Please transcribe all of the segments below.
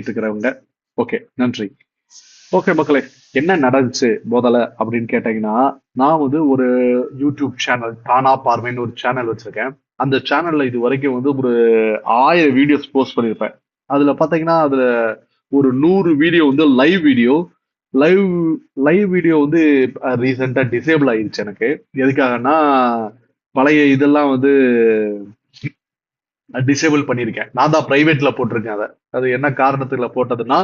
இருக்கிறவங்க ஓகே நன்றி. ஓகே மக்களே என்ன நடந்துச்சு முதல்ல அப்படின்னு கேட்டீங்கன்னா நான் வந்து ஒரு யூடியூப் சேனல் தானா பார்வைன்னு ஒரு சேனல் வச்சிருக்கேன். அந்த சேனல்ல இது வரைக்கும் வந்து ஒரு ஆயிரம் வீடியோஸ் போஸ்ட் பண்ணியிருப்பேன் அதுல பாத்தீங்கன்னா அதுல ஒரு நூறு வீடியோ வந்து live video live live video வந்து ரீசெண்டா டிசேபிள் ஆயிடுச்சு எனக்கு. எதுக்காகன்னா பழைய இதெல்லாம் வந்து டிசேபிள் பண்ணியிருக்கேன். நான் தான் ப்ரைவேட்ல போட்டிருக்கேன் அதை. அது என்ன காரணத்துல போட்டதுன்னா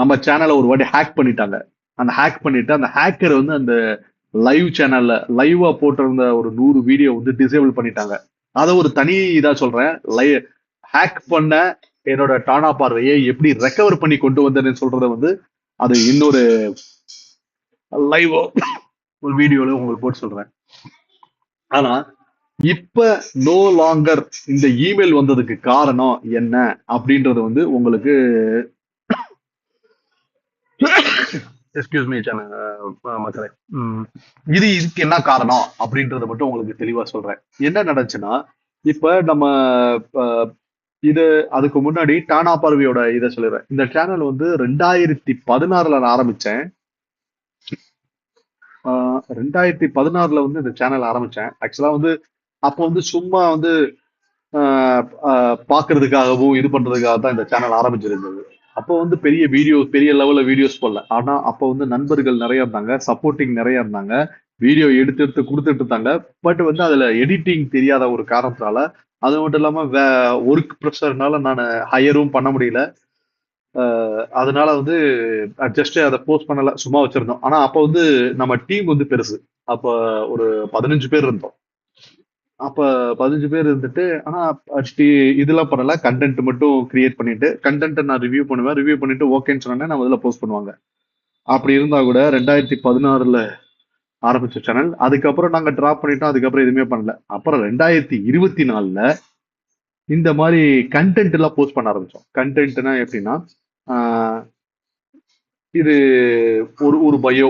நம்ம சேனலை ஒரு வாட்டி ஹேக் பண்ணிட்டாங்க. அந்த ஹேக் பண்ணிட்டு அந்த ஹேக்கர் வந்து அந்த லைவ் சேனல்ல லைவா போட்டிருந்த ஒரு நூறு வீடியோ வந்து டிசேபிள் பண்ணிட்டாங்க. அதை ஒரு தனி இதா சொல்றேன். லை ஹேக் பண்ண என்னோட டானா பார்வையை எப்படி ரெக்கவர் பண்ணி கொண்டு வந்தேன்னு சொல்றத வந்து அது இன்னொரு லைவோ ஒரு வீடியோல உங்களுக்கு போட்டு சொல்றேன். ஆனா இப்ப நோ லாங்கர் இந்த இமெயில் வந்ததுக்கு காரணம் என்ன அப்படின்றது வந்து உங்களுக்கு எக்ஸ்கியூஸ் மீ. மக்களே இது இதுக்கு என்ன காரணம் அப்படின்றத மட்டும் உங்களுக்கு தெளிவா சொல்றேன். என்ன நடந்துச்சுன்னா இப்ப நம்ம இது அதுக்கு முன்னாடி டானா பார்வையோட இதை சொல்லிடுறேன். இந்த சேனல் வந்து ரெண்டாயிரத்தி பதினாறுல நான் ஆரம்பிச்சேன். ரெண்டாயிரத்தி பதினாறுல வந்து இந்த சேனல் ஆரம்பிச்சேன். ஆக்சுவலா வந்து அப்போ வந்து சும்மா வந்து பார்க்கறதுக்காகவும் இது பண்றதுக்காக தான் இந்த சேனல் ஆரம்பிச்சிருந்தது. அப்போ வந்து பெரிய வீடியோ பெரிய லெவலில் வீடியோஸ் போடல. ஆனால் அப்போ வந்து நண்பர்கள் நிறைய இருந்தாங்க சப்போர்ட்டிங் நிறைய இருந்தாங்க வீடியோ எடுத்து எடுத்து கொடுத்துட்டு இருந்தாங்க. பட் வந்து அதில் எடிட்டிங் தெரியாத ஒரு காரணத்தால அது மட்டும் இல்லாமல் வே ஒர்க் ப்ரெஷர்னால நான் ஹையரும் பண்ண முடியல. அதனால வந்து ஜஸ்ட் அதை போஸ்ட் பண்ணல சும்மா வச்சிருந்தோம். ஆனால் அப்போ வந்து நம்ம டீம் வந்து பெருசு. அப்போ ஒரு பதினஞ்சு பேர் இருந்தோம். அப்ப பதினஞ்சு பேர் இருந்துட்டு ஆனா இதெல்லாம் பண்ணல கண்டென்ட் மட்டும் கிரியேட் பண்ணிட்டு கண்டென்ட்டை நான் ரிவ்யூ பண்ணுவேன் ரிவ்யூ பண்ணிட்டு ஓகேன்னு சொன்னேன் நம்ம இதுல போஸ்ட் பண்ணுவாங்க. அப்படி இருந்தா கூட ரெண்டாயிரத்தி பதினாறுல ஆரம்பிச்ச சேனல் அதுக்கப்புறம் நாங்க டிராப் பண்ணிட்டோம் அதுக்கப்புறம் எதுவுமே பண்ணல. அப்புறம் ரெண்டாயிரத்தி இருபத்தி நாலுல இந்த மாதிரி கண்டென்ட் எல்லாம் போஸ்ட் பண்ண ஆரம்பிச்சோம். கண்டென்ட்னா எப்படின்னா இது ஒரு ஒரு பயோ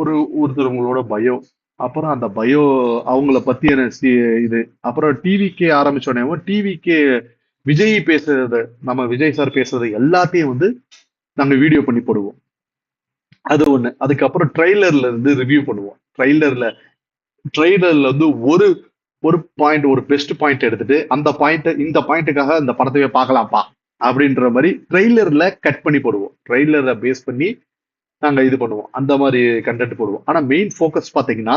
ஒரு ஒருத்தர் உங்களோட பயோ அப்புறம் அந்த பயோ அவங்கள பத்தி சி- இது. அப்புறம் டிவிக்கே ஆரம்பிச்சோடனே டிவிக்கே விஜய் பேசுறது நம்ம விஜய் சார் பேசுறது எல்லாத்தையும் வந்து நாங்க வீடியோ பண்ணி போடுவோம். அது ஒண்ணு. அதுக்கப்புறம் ட்ரெய்லர்ல இருந்து ரிவ்யூ பண்ணுவோம். ட்ரெய்லர்ல ட்ரெய்லர்ல வந்து ஒரு ஒரு பாயிண்ட் ஒரு பெஸ்ட் பாயிண்ட் எடுத்துட்டு அந்த பாயிண்ட் இந்த பாயிண்ட்டுக்காக இந்த படத்தையே பார்க்கலாம்ப்பா அப்படின்ற மாதிரி ட்ரெய்லர்ல கட் பண்ணி போடுவோம். ட்ரெய்லரை பேஸ் பண்ணி நாங்க இது பண்ணுவோம். அந்த மாதிரி கண்டென்ட் போடுவோம். ஆனா மெயின் ஃபோக்கஸ் பாத்தீங்கன்னா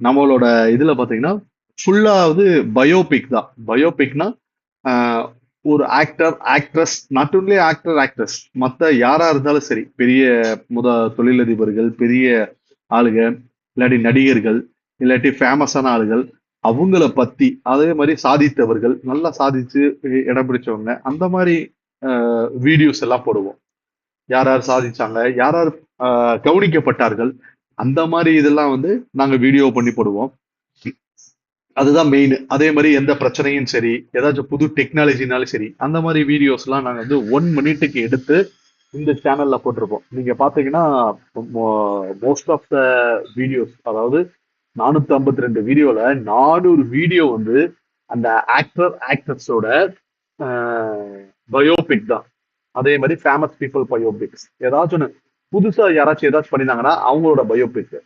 நம்மளோட இதுல பாத்தீங்கன்னா ஃபுல்லா வந்து பயோபிக் தான். பயோபிக்னா ஒரு actor actress not only actor actress மற்ற யாரா இருந்தாலும் சரி பெரிய முத தொழிலதிபர்கள் பெரிய ஆளுங்க இல்லாட்டி நடிகர்கள் இல்லாட்டி ஃபேமஸான ஆளுகள் அவங்கள பத்தி அதே மாதிரி சாதித்தவர்கள் நல்லா சாதிச்சு இடம் பிடிச்சவங்க அந்த மாதிரி வீடியோஸ் எல்லாம் போடுவோம். யார் யார் சாதிச்சாங்க யார் யார் கவனிக்கப்பட்டார்கள் அந்த மாதிரி இதெல்லாம் வந்து நாங்க வீடியோ பண்ணி போடுவோம். அதுதான் மெயின் அதே மாதிரி எந்த பிரச்சனையும் சரி ஏதாச்சும் புது டெக்னாலஜினாலும் சரி அந்த மாதிரி வீடியோஸ்லாம் நாங்கள் வந்து ஒன் மினிட்டுக்கு எடுத்து இந்த சேனல்ல போட்டிருப்போம். நீங்க பாத்தீங்கன்னா மோஸ்ட் ஆஃப் த வீடியோஸ் அதாவது நானூத்தி ஐம்பத்தி ரெண்டு வீடியோல நானூறு வீடியோ வந்து அந்த ஆக்டர் ஆக்ட்ரஸோட பயோபிக் தான். அதே மாதிரி ஃபேமஸ் பீப்புள் பயோபிக்ஸ் ஏதாச்சும் ஒன்று புதுசாக யாராச்சும் ஏதாச்சும் பண்ணியிருந்தாங்கன்னா அவங்களோட பயோபிக்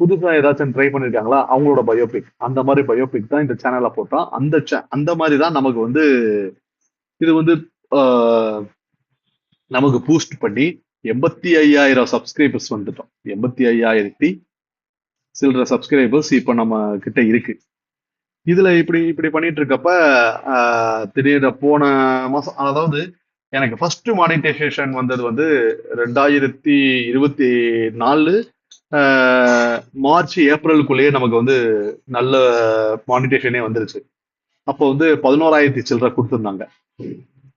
புதுசாக ஏதாச்சும் ட்ரை பண்ணியிருக்காங்களா அவங்களோட பயோபிக் அந்த மாதிரி பயோபிக் தான் இந்த சேனலில் போட்டோம். அந்த சே அந்த மாதிரி தான் நமக்கு வந்து இது வந்து நமக்கு பூஸ்ட் பண்ணி எண்பத்தி ஐயாயிரம் சப்ஸ்கிரைபர்ஸ் வந்துட்டோம். எண்பத்தி ஐயாயிரத்தி சில்லற சப்ஸ்கிரைபர்ஸ் இப்போ நம்ம கிட்ட இருக்கு. இதுல இப்படி இப்படி பண்ணிட்டு இருக்கப்ப திடீர்னு போன மாசம் அதாவது எனக்கு ஃபர்ஸ்ட் மானிட்டைசேஷன் வந்தது வந்து ரெண்டாயிரத்தி இருபத்தி நாலு மார்ச் ஏப்ரலுக்குள்ளேயே நமக்கு வந்து நல்ல மானிட்டேஷனே வந்துருச்சு. அப்போ வந்து பதினோராயிரத்தி சில்லற கொடுத்துருந்தாங்க.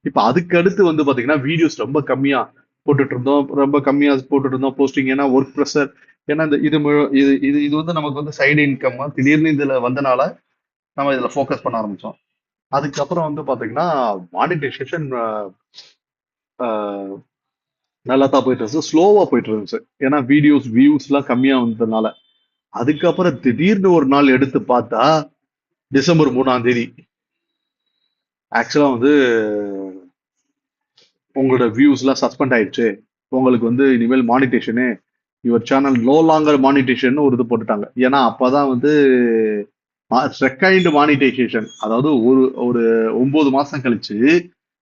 இப்போ அதுக்கு அடுத்து வந்து பார்த்தீங்கன்னா வீடியோஸ் ரொம்ப கம்மியாக போட்டுட்டு இருந்தோம் ரொம்ப கம்மியாக போட்டுட்டு இருந்தோம் போஸ்டிங் ஏன்னா ஒர்க் ப்ரெஷர் ஏன்னா இந்த இது இது இது இது வந்து நமக்கு வந்து சைடு இன்கம் திடீர்னு இதில் வந்தனால நம்ம இதில் ஃபோக்கஸ் பண்ண ஆரம்பித்தோம் அதுக்கப்புறம் வந்து பாத்தீங்கன்னா மானிட்டைசேஷன் நல்லா தான் போயிட்டு இருந்துச்சு ஸ்லோவா போயிட்டு இருந்துச்சு ஏன்னா வீடியோஸ் வியூஸ் எல்லாம் கம்மியா வந்ததுனால. அதுக்கப்புறம் திடீர்னு ஒரு நாள் எடுத்து பார்த்தா டிசம்பர் மூணாம் தேதி. ஆக்சுவலா வந்து உங்களோட வியூஸ்லாம் சஸ்பெண்ட் ஆயிடுச்சு. உங்களுக்கு வந்து இனிமேல் monetization your channel no longer monetization ஒரு இது போட்டுட்டாங்க. ஏன்னா அப்பதான் வந்து செகண்ட் மானிட்டைசேஷன் அதாவது ஒரு ஒரு ஒன்பது மாசம் கழிச்சு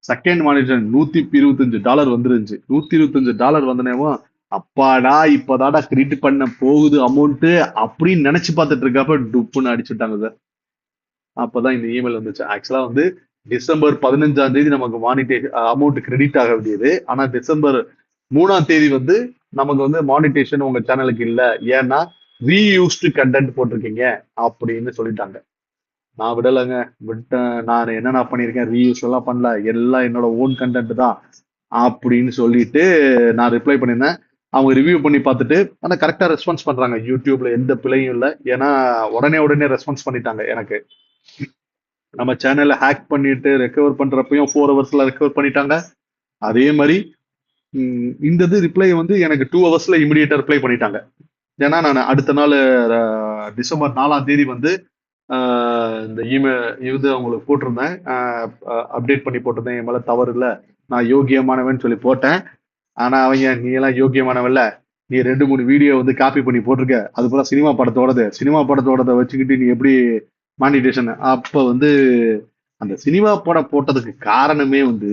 செகண்ட் மானிட்டேஷன் நூத்தி இருபத்தஞ்சு டாலர் வந்துருந்துச்சு. நூத்தி இருபத்தஞ்சு டாலர் வந்தனேவும் அப்பாடா இப்பதாடா கிரெடிட் பண்ண போகுது அமௌண்ட் அப்படின்னு நினைச்சு பார்த்துட்டு இருக்கப்ப டுப்புன்னு அடிச்சுட்டாங்க சார் அப்பதான் இந்த இமெயில் வந்துச்சு. ஆக்சுவலா வந்து டிசம்பர் பதினஞ்சாம் தேதி நமக்கு மானிட்டேஷன் அமௌண்ட் கிரெடிட் ஆக வேண்டியது. ஆனா டிசம்பர் மூணாம் தேதி வந்து நமக்கு வந்து மானிட்டேஷன் உங்க சேனலுக்கு இல்லை. ஏன்னா ரீயூஸ்டு கண்டென்ட் போட்டிருக்கீங்க அப்படின்னு சொல்லிட்டாங்க. நான் விடலைங்க. விட்டேன். நான் என்னென்ன பண்ணியிருக்கேன்? ரீயூஸ் எல்லாம் பண்ணல. எல்லாம் என்னோட ஓன் கண்டென்ட் தான் அப்படின்னு சொல்லிட்டு நான் ரிப்ளை பண்ணியிருந்தேன். அவங்க ரிவ்யூ பண்ணி பார்த்துட்டு ஆனால் கரெக்டாக ரெஸ்பான்ஸ் பண்ணுறாங்க யூடியூப்ல எந்த பிழையும் இல்லை. ஏன்னா உடனே உடனே ரெஸ்பான்ஸ் பண்ணிட்டாங்க எனக்கு. நம்ம சேனலை ஹேக் பண்ணிட்டு ரெக்கவர் பண்ணுறப்பையும் ஃபோர் ஹவர்ஸில் ரெக்கவர் பண்ணிட்டாங்க. அதே மாதிரி இந்த இது ரிப்ளை வந்து எனக்கு டூ ஹவர்ஸில் இமிடியேட்டாக ரிப்ளை பண்ணிட்டாங்க. ஏன்னா நான் அடுத்த நாள் டிசம்பர் நாலாம் தேதி வந்து இந்த இமெயில் இது அவங்களுக்கு போட்டிருந்தேன். அப்டேட் பண்ணி போட்டிருந்தேன். என் மேலே தவறு இல்லை. நான் யோகியமானவன் சொல்லி போட்டேன். ஆனால் அவங்க நீ எல்லாம் யோகியமானவன்ல நீ ரெண்டு மூணு வீடியோ வந்து காப்பி பண்ணி போட்டிருக்க. அது போல சினிமா படத்தோடது. சினிமா படத்தோடத வச்சுக்கிட்டு நீ எப்படி மானிட்டேஷன் அப்போ வந்து அந்த சினிமா படம் போட்டதுக்கு காரணமே வந்து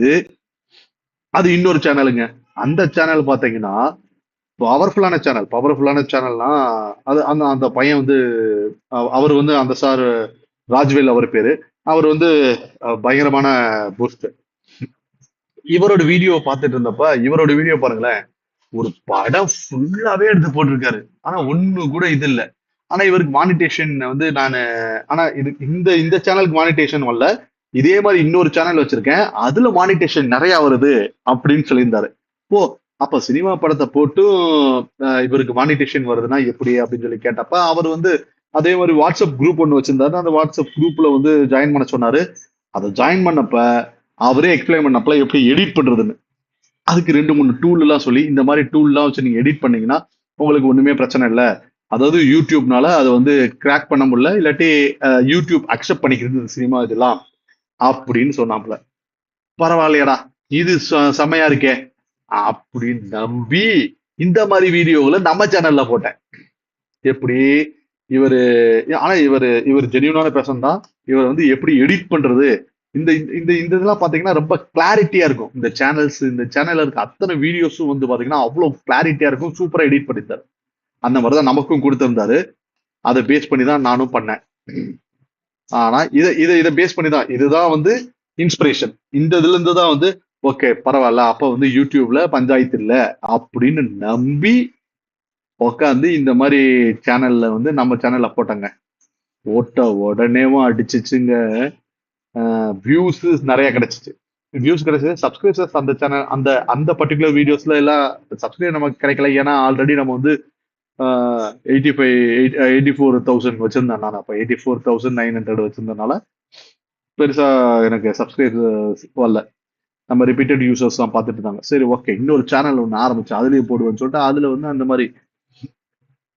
அது இன்னொரு சேனலுங்க அந்த சேனல் பார்த்தீங்கன்னா பவர்ஃபுல்லான சேனல் பவர்ஃபுல்லான சேனல்னா அது அந்த அந்த பையன் வந்து அவர் வந்து அந்த சார் ராஜ்வேல் அவர் பேரு. அவர் வந்து பயங்கரமான பூஸ்ட் இவரோட வீடியோ பார்த்துட்டு இருந்தப்ப இவரோட வீடியோ பாருங்களேன் ஒரு படம் ஃபுல்லாவே எடுத்து போட்டிருக்காரு. ஆனா ஒண்ணு கூட இது இல்ல. ஆனா இவருக்கு மானிட்டேஷன் வந்து நான் ஆனா இது இந்த இந்த சேனலுக்கு மானிட்டேஷன் வரல. இதே மாதிரி இன்னொரு சேனல் வச்சிருக்கேன். அதுல மானிட்டேஷன் நிறைய வருது அப்படின்னு சொல்லியிருந்தாரு. ஓ அப்ப சினிமா படத்தை போட்டும் இவருக்கு மானிட்டேஷன் வருதுன்னா எப்படி அப்படின்னு சொல்லி கேட்டப்ப அவர் வந்து அதே மாதிரி வாட்ஸ்அப் குரூப் ஒன்று வச்சிருந்தாரு. அந்த வாட்ஸ்அப் குரூப்ல வந்து ஜாயின் பண்ண சொன்னாரு. அதை ஜாயின் பண்ணப்ப அவரே எக்ஸ்பிளைன் பண்ணப்பல எப்படி எடிட் பண்றதுன்னு. அதுக்கு ரெண்டு மூணு டூல் எல்லாம் சொல்லி இந்த மாதிரி டூல்லாம் வச்சு நீங்க எடிட் பண்ணீங்கன்னா உங்களுக்கு ஒண்ணுமே பிரச்சனை இல்லை. அதாவது யூடியூப்னால அதை வந்து கிராக் பண்ண முடியல. இல்லாட்டி யூடியூப் அக்செப்ட் பண்ணிக்கிறது இந்த சினிமா இதெல்லாம் அப்படின்னு சொன்னாப்புல. பரவாயில்லையடா. இது ச- இருக்கே. அப்படின்னு நம்பி இந்த மாதிரி வீடியோகளை நம்ம சேனல்ல போட்டேன். எப்படி? இவரு ஆனா இவர் இவர் ஜெனியூனான பேசன் தான். இவர் வந்து எப்படி எடிட் பண்றது? இந்த இந்த இந்த இதெல்லாம் பாத்தீங்கன்னா ரொம்ப கிளாரிட்டியா இருக்கும். இந்த சேனல்ஸ் இந்த சேனல்ல இருக்க அத்தனை வீடியோஸும் வந்து பாத்தீங்கன்னா அவ்வளவு கிளாரிட்டியா இருக்கும். சூப்பரா எடிட் பண்ணியிருந்தாரு. அந்த மாதிரிதான் நமக்கும் கொடுத்திருந்தாரு. அதை பேஸ் பண்ணி தான் நானும் பண்ணேன். ஆனா இதை இதை இதை பேஸ் பண்ணி தான் இதுதான் வந்து இன்ஸ்பிரேஷன் இந்த இதுல இருந்து தான் வந்து ஓகே பரவாயில்ல. அப்ப வந்து யூடியூப்ல பஞ்சாயத்து இல்ல அப்படின்னு நம்பி உட்காந்து இந்த மாதிரி சேனல்ல வந்து நம்ம சேனல்ல போட்டாங்க. போட்ட உடனேவும் அடிச்சிச்சுங்க. வியூஸ் நிறைய கிடைச்சிச்சு. வியூஸ் கிடைச்சது சப்ஸ்கிரிப்ஷன்ஸ் அந்த சேனல் அந்த அந்த பர்டிகுலர் வீடியோஸ்ல எல்லாம் சப்ஸ்கிரைப் நமக்கு கிடைக்கல. ஏன்னா ஆல்ரெடி நம்ம வந்து eighty five eighty four thousand வச்சிருந்தேன் நான். அப்போ eighty four thousand nine hundred வச்சிருந்தனால பெருசா எனக்கு சப்ஸ்கிரைப் வரல. நம்ம ரிப்பீட்டட் யூசர்ஸ் தான் பார்த்துட்டு இருந்தாங்க சரி ஓகே இன்னொரு சேனல் ஒன்று ஆரம்பிச்சு அதுலயும் போடுவேன்னு சொல்லிட்டு அதுல வந்து அந்த மாதிரி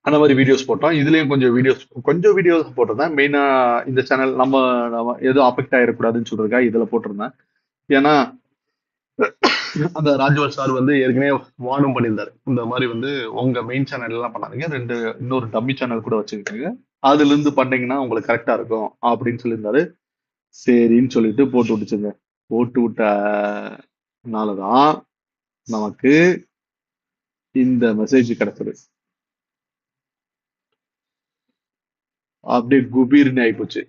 அந்த மாதிரி வீடியோஸ் போட்டோம். இதுலயும் கொஞ்சம் வீடியோஸ் கொஞ்சம் வீடியோஸ் போட்டிருந்தேன். மெயினா இந்த சேனல் நம்ம நம்ம எதுவும் அஃபெக்ட் ஆயிடக்கூடாதுன்னு சொல்றதுக்காக இதுல போட்டிருந்தேன். ஏன்னா அந்த ராஜ்வர் சார் வந்து ஏற்கனவே வார்னும் பண்ணியிருந்தாரு. இந்த மாதிரி வந்து உங்க மெயின் சேனல் எல்லாம் பண்ணாதீங்க. ரெண்டு இன்னொரு டம்மி சேனல் கூட வச்சுக்கிட்டீங்க. அதுல இருந்து பண்ணீங்கன்னா உங்களுக்கு கரெக்டா இருக்கும் அப்படின்னு சொல்லியிருந்தாரு. சரின்னு சொல்லிட்டு போட்டு விட்டுச்சுங்க. போட்டு விட்டனாலதான் நமக்கு இந்த மெசேஜ் கிடைச்சது அப்படியே குபீர்னு ஆயிப்போச்சு.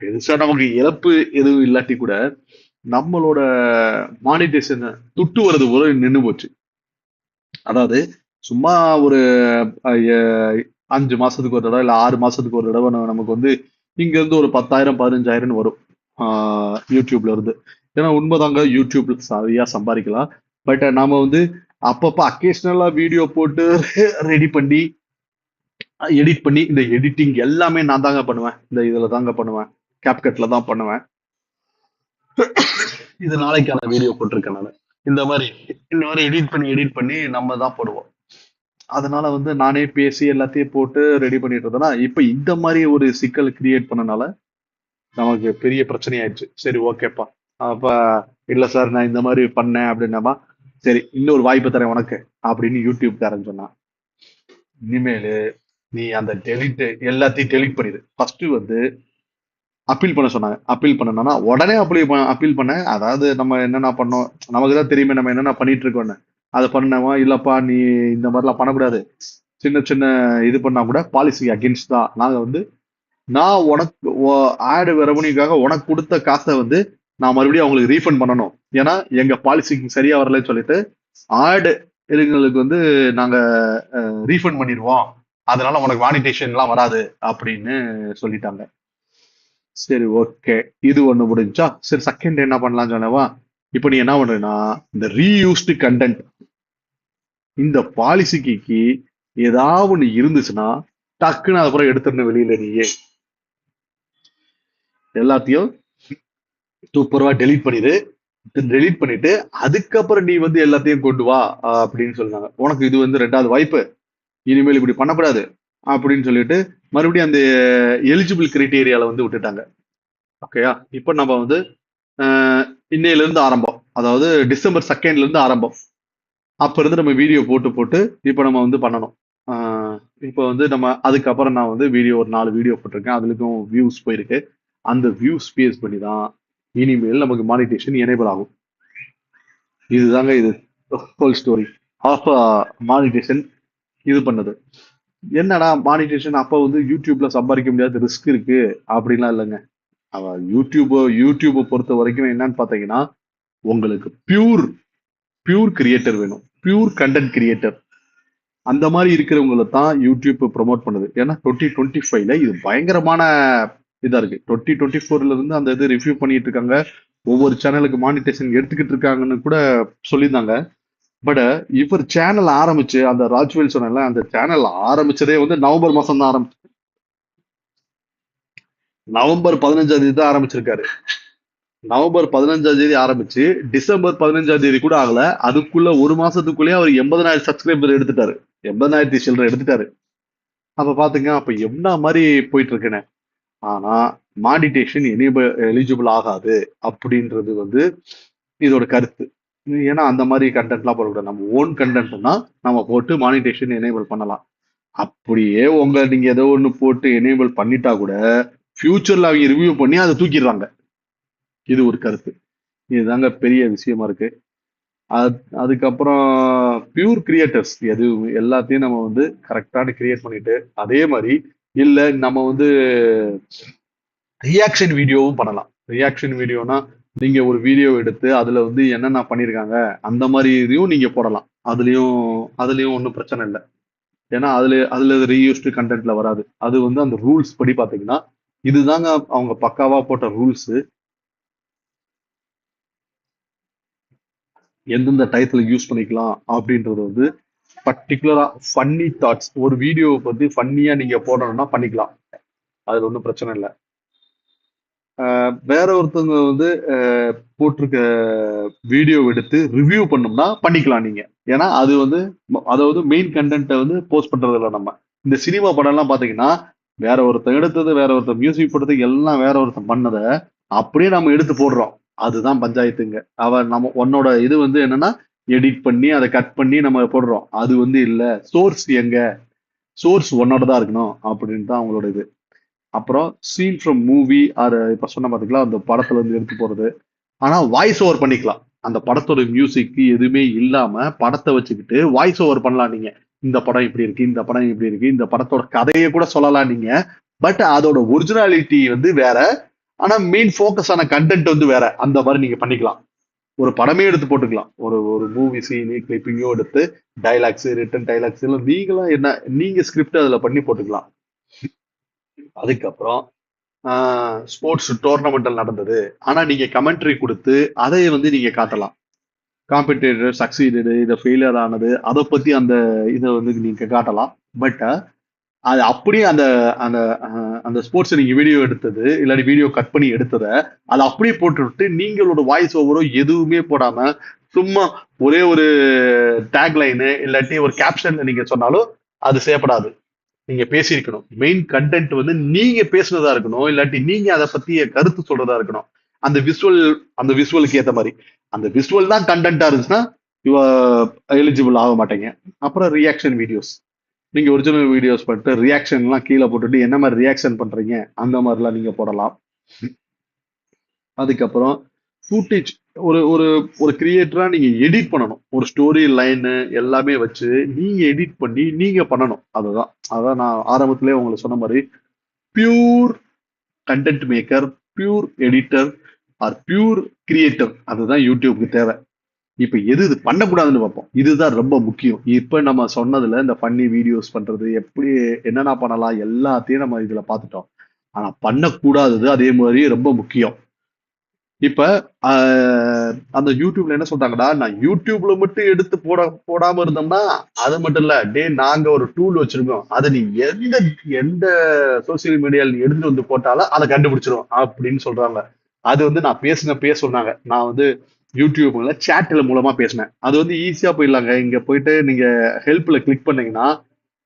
பெருசா நமக்கு இழப்பு எதுவும் இல்லாட்டி கூட நம்மளோட மானிட்டேஷனை துட்டு வர்றது போல நின்னு போச்சு. அதாவது சும்மா ஒரு அஞ்சு மாசத்துக்கு ஒரு தடவை இல்ல ஆறு மாசத்துக்கு ஒரு தடவை நமக்கு வந்து இங்க இருந்து ஒரு பத்தாயிரம் பதினஞ்சாயிரம் வரும். ஆஹ், யூடியூப்ல இருந்து. ஏன்னா உண்மைதாங்க யூடியூப்ல சரியா சம்பாதிக்கலாம். பட் நாம வந்து அப்பப்போ அக்கேஷ்னலா வீடியோ போட்டு ரெடி பண்ணி எடிட் பண்ணி இந்த எடிட்டிங் எல்லாமே நான் தாங்க பண்ணுவேன். இந்த இதுல தாங்க பண்ணுவேன். கேப்கட்ல தான் பண்ணுவேன். இது நாளைக்கான வீடியோ போட்டிருக்கேன் நான். இந்த மாதிரி இந்த மாதிரி எடிட் பண்ணி எடிட் பண்ணி நம்ம தான் போடுவோம். அதனால வந்து நானே பேசி எல்லாத்தையும் போட்டு ரெடி பண்ணிட்டு இருந்தேன்னா இப்ப இந்த மாதிரி ஒரு சிக்கல் கிரியேட் பண்ணனால நமக்கு பெரிய பிரச்சனை ஆயிடுச்சு சரி ஓகேப்பா அப்ப இல்ல சார் நான் இந்த மாதிரி பண்ணேன் அப்படின்னாமா சரி இன்னொரு வாய்ப்பு தரேன் உனக்கு அப்படின்னு யூடியூப்காரன் சொன்னான். இனிமேலு நீ அந்த டெலிட் எல்லாத்தையும் டெலிட் பண்ணிடு ஃபர்ஸ்ட் வந்து அப்பீல் பண்ண சொன்னாங்க. அப்பீல் பண்ணனா உடனே அப்ளை அப்பீல் பண்ண. அதாவது நம்ம என்னென்ன பண்ணோம் நமக்கு தான் தெரியுமே நம்ம என்னென்ன பண்ணிட்டு இருக்கோம்னு அதை பண்ணவா இல்லப்பா நீ இந்த மாதிரிலாம் பண்ணக்கூடாது. சின்ன சின்ன இது பண்ணா கூட பாலிசி அகென்ஸ்ட் தான். நாங்கள் வந்து நான் உனக்கு ஆடு வரவணிக்காக உனக்கு கொடுத்த காசை வந்து நான் மறுபடியும் அவங்களுக்கு ரீஃபண்ட் பண்ணணும். ஏன்னா எங்க பாலிசிக்கு சரியா வரலன்னு சொல்லிட்டு ஆடு இதுங்களுக்கு வந்து நாங்க ரீஃபண்ட் பண்ணிடுவோம். அதனால உனக்கு மானிட்டேஷன்லாம் வராது அப்படின்னு சொல்லிட்டாங்க. சரி ஓகே இது ஒண்ணு முடிஞ்சா சரி செகண்ட் என்ன பண்ணலாம் சொன்னவா? இப்போ நீ என்ன பண்றேன்னா இந்த ரீயூஸ்டு கண்டென்ட் இந்த பாலிசிக்கு ஏதாவது ஒண்ணு இருந்துச்சுன்னா டக்குன்னு அதுக்கப்புறம் எடுத்துடணும் வெளியில நீயே. எல்லாத்தையும் சூப்பர்வா டெலீட் பண்ணிடு டெலீட் பண்ணிட்டு அதுக்கப்புறம் நீ வந்து எல்லாத்தையும் கொண்டு வா அப்படின்னு சொன்னாங்க உனக்கு இது வந்து ரெண்டாவது வாய்ப்பு. இனிமேல் இப்படி பண்ணக்கூடாது அப்படின்னு சொல்லிட்டு மறுபடியும் அந்த எலிஜிபிள் கிரைட்டீரியால வந்து விட்டுட்டாங்க. ஓகேயா இப்போ நம்ம வந்து இன்னையிலேருந்து ஆரம்பம். அதாவது டிசம்பர் செகண்ட்லேருந்து ஆரம்பம். அப்போ இருந்து நம்ம வீடியோ போட்டு போட்டு இப்போ நம்ம வந்து பண்ணணும். இப்போ வந்து நம்ம அதுக்கப்புறம் நான் வந்து வீடியோ ஒரு நாலு வீடியோ போட்டிருக்கேன். அதுலக்கும் வியூஸ் போயிருக்கு. அந்த வியூஸ் பேஸ் பண்ணி தான் இனிமேல் நமக்கு மானிட்டேஷன் எனேபிள் ஆகும். இதுதாங்க இது. ஹோல் ஸ்டோரி ஆஃப் மானிட்டேஷன் இது பண்ணது. என்னடா மானிட்டேஷன் அப்போ வந்து யூடியூப்ல சம்பாதிக்க முடியாத ரிஸ்க் இருக்கு? அப்படின்லாம் இல்லைங்க. அவ யூடியூபோ யூடியூபை பொறுத்த வரைக்கும் என்னன்னு பார்த்தீங்கன்னா உங்களுக்கு பியூர் பியூர் கிரியேட்டர் வேணும். பியூர் கண்டென்ட் கிரியேட்டர் அந்த மாதிரி இருக்கிறவங்களை தான் யூடியூப் ப்ரொமோட் பண்ணுது. ஏன்னா டுவெண்ட்டி டுவெண்ட்டி ஃபைவ்ல இது பயங்கரமான இதா இருக்கு. டுவெண்ட்டி டுவெண்ட்டி ஃபோர்ல இருந்து அந்த இது ரிவ்யூ பண்ணிட்டு இருக்காங்க. ஒவ்வொரு சேனலுக்கு மானிட்டேஷன் எடுத்துக்கிட்டு இருக்காங்கன்னு கூட சொல்லியிருந்தாங்க. பட் இவர் சேனல் ஆரம்பிச்சு அந்த ராஜ்வேல் சொன்னல அந்த சேனல் ஆரம்பிச்சதே வந்து நவம்பர் மாசம் தான் ஆரம்பிச்சு நவம்பர் பதினஞ்சாம் தேதி தான் ஆரம்பிச்சிருக்காரு. நவம்பர் பதினஞ்சாம் தேதி ஆரம்பிச்சு டிசம்பர் பதினஞ்சாம் தேதி கூட ஆகல. அதுக்குள்ள ஒரு மாசத்துக்குள்ளேயே அவர் எண்பதனாயிரம் சப்ஸ்கிரைபர் எடுத்துட்டாரு. எண்பதாயிரத்தி சில்லறை எடுத்துட்டாரு. அப்ப பாத்துங்க அப்ப என்ன மாதிரி போயிட்டு இருக்குன்னு. ஆனா மாடிடேஷன் எனேபிள் எலிஜிபிள் ஆகாது அப்படின்றது வந்து இதோட கருத்து. ஏன்னா அந்த மாதிரி கண்டென்ட்லாம் போடக்கூடாது. நம்ம ஓன் கண்டென்ட்னா நம்ம போட்டு மானிட்டேஷன் எனேபிள் பண்ணலாம். அப்படியே உங்க நீங்க ஏதோ ஒன்று போட்டு எனேபிள் பண்ணிட்டா கூட ஃபியூச்சர்ல அவங்க ரிவ்யூ பண்ணி அதை தூக்கிடுறாங்க. இது ஒரு கருத்து. இதுதாங்க பெரிய விஷயமா இருக்கு. அது அதுக்கப்புறம் பியூர் கிரியேட்டர்ஸ் எது எல்லாத்தையும் நம்ம வந்து கரெக்டான கிரியேட் பண்ணிட்டு அதே மாதிரி இல்ல நம்ம வந்து ரியாக்ஷன் வீடியோவும் பண்ணலாம். ரியாக்ஷன் வீடியோனா நீங்க ஒரு வீடியோ எடுத்து அதுல வந்து என்னென்ன பண்ணிருக்காங்க அந்த மாதிரி இதையும் நீங்க போடலாம். அதுலயும் அதுலயும் ஒன்றும் பிரச்சனை இல்லை. ஏன்னா அதுல அதுல ரீயூஸ்டு கண்டென்ட்ல வராது. அது வந்து அந்த ரூல்ஸ் படி பாத்தீங்கன்னா இதுதாங்க அவங்க பக்காவா போட்ட ரூல்ஸ் எந்தெந்த டயத்துல யூஸ் பண்ணிக்கலாம் அப்படின்றது வந்து பர்டிகுலரா ஃபன்னி தாட்ஸ் ஒரு வீடியோவை பத்தி ஃபன்னியா நீங்க போடணும்னா பண்ணிக்கலாம். அதுல ஒன்றும் பிரச்சனை இல்லை. வேற ஒருத்தவங்க வந்து போட்டிருக்க வீடியோ எடுத்து ரிவ்யூ பண்ணோம்னா பண்ணிக்கலாம் நீங்க. ஏன்னா அது வந்து அதாவது மெயின் கண்டென்ட்டை வந்து போஸ்ட் பண்றது இல்லை நம்ம. இந்த சினிமா படம்லாம் பாத்தீங்கன்னா வேற ஒருத்தன் எடுத்தது வேற ஒருத்தன் மியூசிக் போட்டது எல்லாம் வேற ஒருத்தன் பண்ணதை அப்படியே நம்ம எடுத்து போடுறோம். அதுதான் பஞ்சாயத்துங்க. அவன் நம்ம உன்னோட இது வந்து என்னன்னா எடிட் பண்ணி அதை கட் பண்ணி நம்ம போடுறோம். அது வந்து இல்லை சோர்ஸ் எங்க? சோர்ஸ் ஒன்னோட தான் இருக்கணும் அப்படின்னு தான் அவங்களோட இது. அப்புறம் சீன் ஃப்ரம் மூவி அது இப்போ சொன்ன பார்த்துக்கலாம் அந்த படத்துல இருந்து எடுத்து போறது ஆனால் வாய்ஸ் ஓவர் பண்ணிக்கலாம். அந்த படத்தோட மியூசிக் எதுவுமே இல்லாம படத்தை வச்சுக்கிட்டு வாய்ஸ் ஓவர் பண்ணலாம் நீங்க. இந்த படம் இப்படி இருக்கு இந்த படம் இப்படி இருக்கு இந்த படத்தோட கதையை கூட சொல்லலாம் நீங்க. பட் அதோட ஒரிஜினாலிட்டி வந்து வேற. ஆனா மெயின் ஃபோக்கஸ் ஆன கண்டென்ட் வந்து வேற. அந்த மாதிரி நீங்க பண்ணிக்கலாம். ஒரு படமே எடுத்து போட்டுக்கலாம். ஒரு ஒரு மூவி சீனு கிளிப்பிங்கோ எடுத்து டைலாக்ஸ் ரிட்டன் டைலாக்ஸ் எல்லாம் நீங்களா என்ன நீங்க ஸ்கிரிப்ட் அதுல பண்ணி போட்டுக்கலாம். அதுக்கப்புறம் ஸ்போர்ட்ஸ் டோர்னமெண்டல் நடந்தது. ஆனா நீங்க கமெண்ட்ரி கொடுத்து அதை வந்து நீங்க காட்டலாம். காம்படிட்டர் சக்சீடு இதை ஃபெயிலியர் ஆனது அதை பத்தி அந்த இதை வந்து நீங்க காட்டலாம். பட் அது அப்படியே அந்த அந்த அந்த ஸ்போர்ட்ஸ் நீங்க வீடியோ எடுத்தது இல்லாட்டி வீடியோ கட் பண்ணி எடுத்ததை அதை அப்படியே போட்டுவிட்டு நீங்களோட வாய்ஸ் ஓவரோ எதுவுமே போடாம சும்மா ஒரே ஒரு டேக் லைனு இல்லாட்டி ஒரு கேப்ஷன்ல நீங்க சொன்னாலும் அது செய்யப்படாது. நீங்க பேசியிருக்கணும். மெயின் கண்டென்ட் வந்து நீங்க பேசுனதா இருக்கணும் இல்லாட்டி நீங்க அதை பத்திய கருத்து சொல்றதா இருக்கணும். அந்த விஷுவல் அந்த விஷுவலுக்கு ஏத்த மாதிரி. அந்த விஷுவல் தான் கண்டென்ட்டா இருந்துச்சுன்னா இவ எலிஜிபிள் ஆக மாட்டேங்க. அப்புறம் ரியாக்ஷன் வீடியோஸ் நீங்கள் ஒரிஜினல் வீடியோஸ் பண்ணிட்டு ரியாக்ஷன்லாம் கீழே போட்டுட்டு என்ன மாதிரி ரியாக்ஷன் பண்ணுறீங்க அந்த மாதிரிலாம் நீங்கள் போடலாம். அதுக்கப்புறம் ஃபூட்டேஜ் ஒரு ஒரு ஒரு கிரியேட்டராக நீங்கள் எடிட் பண்ணணும். ஒரு ஸ்டோரி லைனு எல்லாமே வச்சு நீங்கள் எடிட் பண்ணி நீங்கள் பண்ணணும். அதுதான். அதான் நான் ஆரம்பத்திலே உங்களுக்கு சொன்ன மாதிரி pure content maker pure editor or pure creator அதுதான் யூடியூப்க்கு தேவை. இப்ப எது இது பண்ணக்கூடாதுன்னு பார்ப்போம். இதுதான் ரொம்ப முக்கியம். இப்ப நம்ம சொன்னதுல இந்த ஃபன்னி வீடியோஸ் பண்றது எப்படி என்னென்ன பண்ணலாம் எல்லாத்தையும் நம்ம இதுல பார்த்துட்டோம். ஆனா பண்ணக்கூடாதது அதே மாதிரி ரொம்ப முக்கியம். இப்ப ஆஹ், அந்த யூடியூப்ல என்ன சொல்றாங்கடா நான் யூடியூப்ல மட்டும் எடுத்து போட போடாம இருந்தோம்னா அது மட்டும் இல்ல. டே நாங்க ஒரு டூல் வச்சிருக்கோம். அதை நீ எந்த எந்த சோசியல் மீடியால நீ எடுத்துட்டு வந்து போட்டாலும் அதை கண்டுபிடிச்சிரும் அப்படின்னு சொல்றாங்க. அது வந்து நான் பேசின பேச சொன்னாங்க. நான் வந்து யூடியூப்ல சேட்ல மூலமா பேசினேன். அது வந்து ஈஸியா போயிடலாங்க. இங்க போயிட்டு நீங்க ஹெல்ப்ல கிளிக் பண்ணீங்கன்னா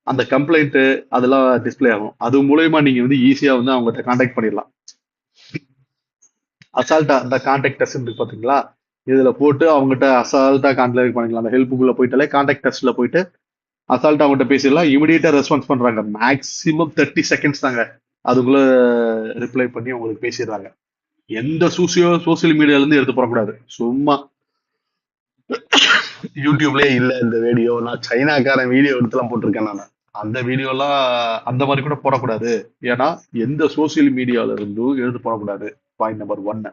அந்த கம்ப்ளைண்ட் அதெல்லாம் டிஸ்பிளே ஆகும். அது மூலயமா நீங்க வந்து ஈஸியா வந்து அவங்ககிட்ட கான்டாக்ட் பண்ணிடலாம். அசால்ட்டா அந்த கான்டாக்ட் டெஸ்ட் இருக்கு பாத்தீங்களா? இதுல போட்டு அவங்ககிட்ட அசால்ட்டா கான்டாக்ட் பண்ணிக்கலாம். அந்த ஹெல்ப்புக்குள்ள போயிட்டாலே கான்டாக்ட் டெஸ்ட்ல போயிட்டு அசால்ட்டா அவங்ககிட்ட பேசிடலாம். இமிடியேட்டா ரெஸ்பான்ஸ் பண்றாங்க. மேக்ஸிமம் தேர்ட்டி செகண்ட்ஸ் தாங்க. அதுக்குள்ள ரிப்ளை பண்ணி உங்களுக்கு பேசிடுறாங்க. எந்த சூசியோ சோசியல் மீடியால இருந்து எடுத்து போடக்கூடாது. சும்மா. யூடியூப்லயே இல்ல இந்த வீடியோ. நான் சைனாக்காரன் வீடியோ எடுத்துலாம் போட்டிருக்கேன் நான். அந்த வீடியோலாம் அந்த மாதிரி கூட போடக்கூடாது. ஏன்னா எந்த சோசியல் மீடியால இருந்தும் எடுத்து போடக்கூடாது. பாயிண்ட் நம்பர் ஒன்னு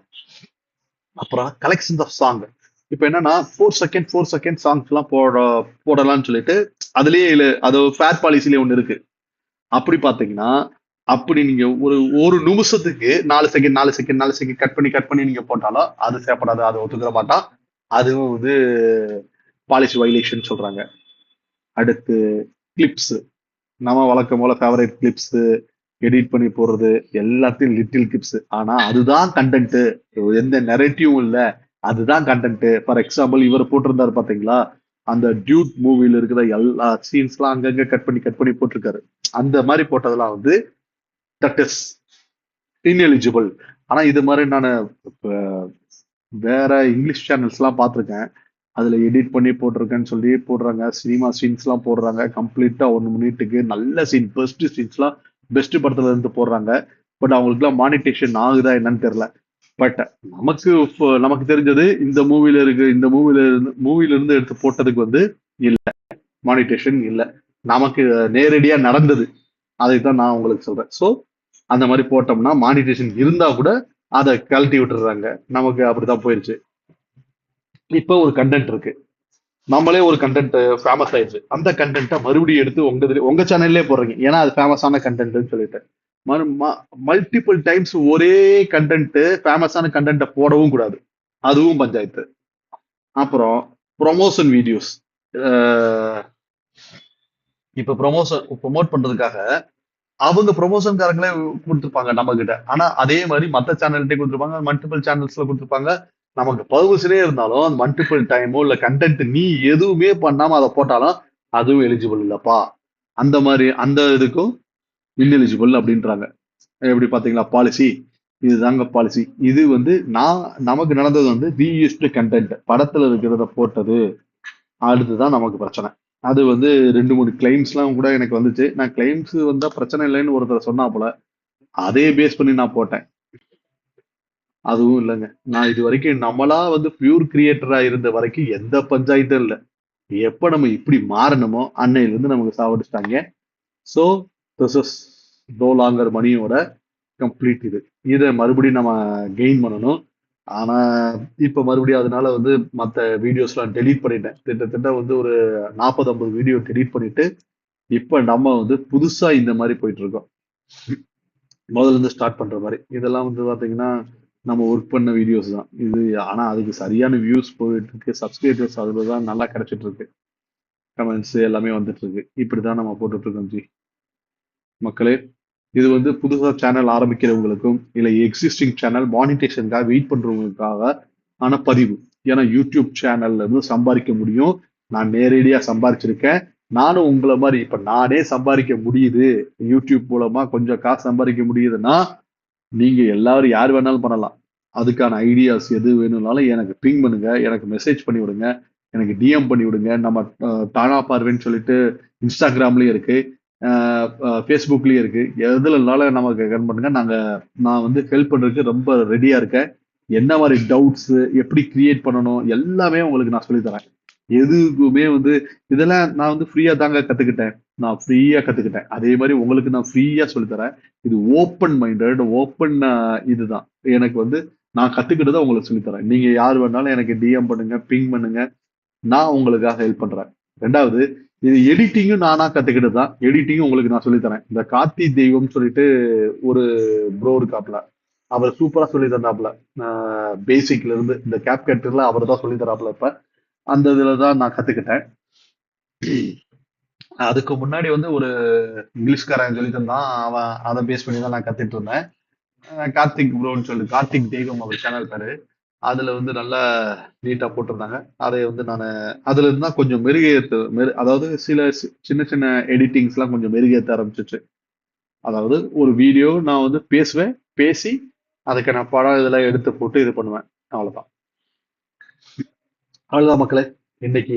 அப்புறம் கலெக்ஷன்ஸ் ஆஃப் சாங் இப்போ என்னன்னா four second four second songs எல்லாம் போட போடலாம்னு சொல்லிட்டு அதுலயே இல்ல அது ஃபேர் பாலிசிலே ஒன்று இருக்கு. அப்படி பாத்தீங்கன்னா அப்படி நீங்க ஒரு ஒரு நிமிஷத்துக்கு நாலு செகண்ட் நாலு செகண்ட் நாலு செகண்ட் கட் பண்ணி கட் பண்ணி நீங்க போட்டாலும் அது சேப்படாது அதை ஒத்துக்கிற மாட்டான் அதுவும் வந்து பாலிசி வைலேஷன் சொல்றாங்க. அடுத்து கிளிப்ஸ் நம்ம வழக்கம் போல ஃபேவரட் கிளிப்ஸ் எடிட் பண்ணி போடுறது எல்லாத்தையும் லிட்டில் கிளிப்ஸ் ஆனா அதுதான் கண்டென்ட் எந்த நெரேட்டிவும் இல்லை. அதுதான் கண்டென்ட் ஃபார் எக்ஸாம்பிள் இவர் போட்டிருந்தாரு பாத்தீங்களா? அந்த டியூட் மூவில இருக்கிற எல்லா சீன்ஸ்லாம் அங்கங்க கட் பண்ணி கட் பண்ணி போட்டிருக்காரு. அந்த மாதிரி போட்டதெல்லாம் வந்து தட் இஸ் இன்எலிஜிபிள் ஆனா இது மாதிரி நான் வேற இங்கிலீஷ் சேனல்ஸ் எல்லாம் அதில் அதுல எடிட் பண்ணி போட்டிருக்கேன்னு சொல்லி போடுறாங்க. சினிமா சீன்ஸ் எல்லாம் போடுறாங்க. கம்ப்ளீட்டா ஒன்று மினிட்டுக்கு நல்ல சீன் பெஸ்ட் சீன்ஸ் எல்லாம் பெஸ்ட் படத்துல இருந்து போடுறாங்க. பட் அவங்களுக்குலாம் மானிட்டேஷன் ஆகுதா என்னன்னு தெரியல. பட் நமக்கு நமக்கு தெரிஞ்சது இந்த மூவில இருக்கு இந்த மூவில இருந்து மூவில இருந்து எடுத்து போட்டதுக்கு வந்து இல்லை. மானிட்டேஷன் இல்லை. நமக்கு நேரடியா நடந்தது. அதை தான் நான் உங்களுக்கு சொல்றேன். சோ அந்த மாதிரி போட்டோம்னா மானிட்டேஷன் இருந்தா கூட அதை கழட்டி விட்டுறாங்க நமக்கு அப்படிதான் போயிருச்சு. இப்போ ஒரு கண்டென்ட் இருக்கு. நம்மளே ஒரு கண்டென்ட் ஃபேமஸ் ஆயிடுச்சு. அந்த கண்டென்ட்டை மறுபடியும் எடுத்து உங்க இதுல- உங்க சேனல்லே போடுறீங்க. ஏன்னா அது ஃபேமஸான கண்டென்ட்னு சொல்லிட்டு. மல்டிபிள் டைம்ஸ் ஒரே கண்டென்ட்டு ஃபேமஸான கண்டென்ட்டை போடவும் கூடாது. அதுவும் பஞ்சாயத்து. அப்புறம் ப்ரொமோஷன் வீடியோஸ் இப்ப ப்ரொமோஷன் ப்ரொமோட் பண்றதுக்காக அவங்க ப்ரொமோஷன்காரங்களே கொடுத்துருப்பாங்க நம்ம கிட்ட ஆனா அதே மாதிரி மத்த சேனல்கிட்டே கொடுத்துருப்பாங்க மல்டிபிள் சேனல்ஸ்ல கொடுத்துருப்பாங்க. நமக்கு பர்பஸ்னே இருந்தாலும் அந்த மல்டிபிள் டைமோ இல்ல கண்டென்ட் நீ எதுவுமே பண்ணாம அதை போட்டாலும் அதுவும் எலிஜிபிள் இல்லப்பா. அந்த மாதிரி அந்த இதுக்கும் இன்எலிஜிபிள் அப்படின்றாங்க. எப்படி பாத்தீங்களா பாலிசி இதுதாங்க பாலிசி இது வந்து நான் நமக்கு நடந்தது வந்து ரீயூஸ்டு கண்டென்ட் படத்துல இருக்கிறத போட்டது. அடுத்துதான் நமக்கு பிரச்சனை. அது வந்து ரெண்டு மூணு கிளைம்ஸ்லாம் கூட எனக்கு வந்துச்சு. நான் கிளைம்ஸ் வந்தா பிரச்சனை இல்லைன்னு ஒருத்தர் சொன்னா போல அதே பேஸ் பண்ணி நான் போட்டேன். அதுவும் இல்லைங்க. நான் இது வரைக்கும் நம்மளா வந்து பியூர் கிரியேட்டரா இருந்த வரைக்கும் எந்த பஞ்சாயத்தும் இல்லை. எப்ப நம்ம இப்படி மாறணுமோ அன்னையில இருந்து நமக்கு சாவடிச்சிட்டாங்க. So this is no longer மணியோட கம்ப்ளீட் இது. இதை மறுபடியும் நம்ம கெயின் பண்ணணும். ஆனா இப்ப மறுபடியும் அதனால வந்து மத்த வீடியோஸ்லாம் டெலீட் பண்ணிட்டேன். கிட்டத்தட்ட வந்து ஒரு நாற்பது ஐம்பது வீடியோ டெலீட் பண்ணிட்டு இப்ப நம்ம வந்து புதுசா இந்த மாதிரி போயிட்டு இருக்கோம் முதல்ல இருந்து ஸ்டார்ட் பண்ற மாதிரி. இதெல்லாம் வந்து பாத்தீங்கன்னா நம்ம ஒர்க் பண்ண வீடியோஸ் தான். இது ஆனா அதுக்கு சரியான வியூஸ் போயிட்டு இருக்கு சப்ஸ்கிரைபர்ஸ் அதுல தான் நல்லா கிடைச்சிட்டு இருக்கு கமெண்ட்ஸ் எல்லாமே வந்துட்டு இருக்கு இப்படிதான் நம்ம போட்டுட்டு இருக்கோம் ஜி. மக்களே இது வந்து புதுசாக சேனல் ஆரம்பிக்கிறவங்களுக்கும் இல்லை எக்ஸிஸ்டிங் சேனல் மானிட்டேஷனுக்காக வெயிட் பண்ணுறவங்களுக்காக ஆன பதிவு. ஏன்னா யூடியூப் சேனல்ல இருந்து சம்பாதிக்க முடியும். நான் நேரடியாக சம்பாதிச்சிருக்கேன். நானும் உங்களை மாதிரி இப்போ நானே சம்பாதிக்க முடியுது. யூடியூப் மூலமா கொஞ்சம் காசு சம்பாதிக்க முடியுதுன்னா நீங்க எல்லாரும் யார் வேணாலும் பண்ணலாம். அதுக்கான ஐடியாஸ் எது வேணும்னாலும் எனக்கு பிங் பண்ணுங்க. எனக்கு மெசேஜ் பண்ணி விடுங்க. எனக்கு டிஎம் பண்ணி விடுங்க. நம்ம தானா பார்வைன்னு சொல்லிட்டு இன்ஸ்டாகிராம்லயும் இருக்கு. ஃபேஸ்புக்லேயும் இருக்குது எதுலனால நமக்கு கன் பண்ணுங்க. நாங்கள் நான் வந்து ஹெல்ப் பண்ணுறதுக்கு ரொம்ப ரெடியாக இருக்கேன். என்ன மாதிரி டவுட்ஸு எப்படி கிரியேட் பண்ணணும் எல்லாமே உங்களுக்கு நான் சொல்லித் தரேன். எதுக்குமே வந்து இதெல்லாம் நான் வந்து ஃப்ரீயாக தாங்க கற்றுக்கிட்டேன் நான் ஃப்ரீயாக கற்றுக்கிட்டேன் அதே மாதிரி உங்களுக்கு நான் ஃப்ரீயாக சொல்லித் தரேன். இது ஓப்பன் மைண்டட் ஓப்பன் இதுதான். எனக்கு வந்து நான் கற்றுக்கிட்டதை உங்களுக்கு சொல்லித்தரேன் நீங்கள் யார் வேணாலும் எனக்கு டிஎம் பண்ணுங்க பிங் பண்ணுங்க. நான் உங்களுக்காக ஹெல்ப் பண்ணுறேன் ரெண்டாவது இது எடிட்டிங்கும் நானா கத்துக்கிட்டு தான் எடிட்டிங்கும் உங்களுக்கு நான் சொல்லித் தரேன் இந்த கார்த்தி தெய்வம் சொல்லிட்டு ஒரு ப்ரோ இருக்காப்ல அவர் சூப்பரா சொல்லி தந்தாப்ல பேசிக்ல இருந்து இந்த கேப் கேட்டர்ல அவர் தான் சொல்லி தராப்ல இப்ப. அந்த இதுல தான் நான் கத்துக்கிட்டேன். அதுக்கு முன்னாடி வந்து ஒரு இங்கிலீஷ்காரன் சொல்லி தந்தான். அவன் அதை பேஸ் பண்ணி தான் நான் கத்துட்டு இருந்தேன். கார்த்திக் ப்ரோன்னு சொல்லி கார்த்திக் தெய்வம் அவர் சேனல் பேரு. அதுல வந்து நல்லா நீட்டா போட்டிருந்தாங்க. அதை வந்து நான் அதுல இருந்தா கொஞ்சம் மெருகேற்று மெரு அதாவது சில சின்ன சின்ன எடிட்டிங்ஸ் எல்லாம் கொஞ்சம் மெருகேற்ற ஆரம்பிச்சிச்சு. அதாவது ஒரு வீடியோ நான் வந்து பேசுவேன் பேசி அதுக்கு நான் படம் இதெல்லாம் எடுத்து போட்டு இது பண்ணுவேன். அவ்வளவுதான். அவ்வளவுதான் மக்களே. இன்னைக்கு